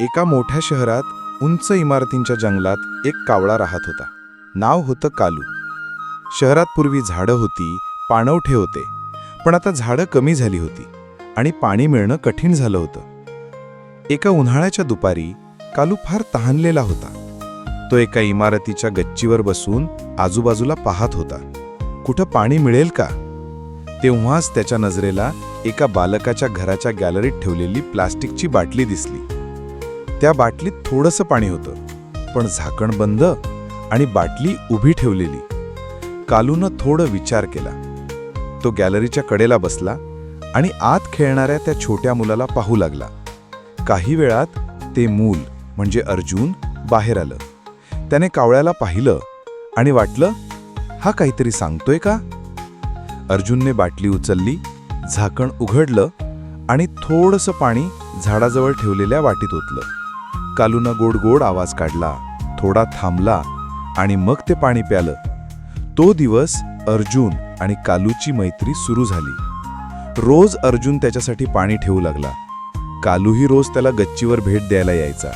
एका मोठ्या शहरात उंच इमारतींच्या जंगलात एक कावळा राहत होता. नाव होतं कालू. शहरात पूर्वी झाडं होती पाणवठे होते. पण आता झाडं कमी झाली होती आणि पाणी मिळणं कठीण झालं होतं. एका उन्हाळ्याच्या दुपारी कालू फार तहानलेला होता. तो एका इमारतीच्या गच्चीवर बसून आजूबाजूला पाहत होता. कुठं पाणी मिळेल का? तेव्हाच त्याच्या नजरेला एका बालकाच्या घराच्या गॅलरीत ठेवलेली प्लास्टिकची बाटली दिसली. त्या बाटलीत थोडंसं पाणी होतं. पण झाकण बंद आणि बाटली उभी ठेवलेली. कालूनं थोडं विचार केला. तो गॅलरीच्या कडेला बसला आणि आत खेळणाऱ्या त्या छोट्या मुलाला पाहू लागला. काही वेळात ते मूल म्हणजे अर्जुन बाहेर आलं. त्याने कावळ्याला पाहिलं आणि वाटलं हा काहीतरी सांगतोय का? अर्जुनने बाटली उचलली झाकण उघडलं आणि थोडंसं पाणी झाडाजवळ ठेवलेल्या वाटीत ओतलं. कालूनं गोड गोड आवाज काढला थोडा थांबला आणि मग ते पाणी प्यालं. तो दिवस अर्जुन आणि कालूची मैत्री सुरू झाली. रोज अर्जुन त्याच्यासाठी पाणी ठेवू लागला. कालूही रोज त्याला गच्चीवर भेट द्यायला यायचा.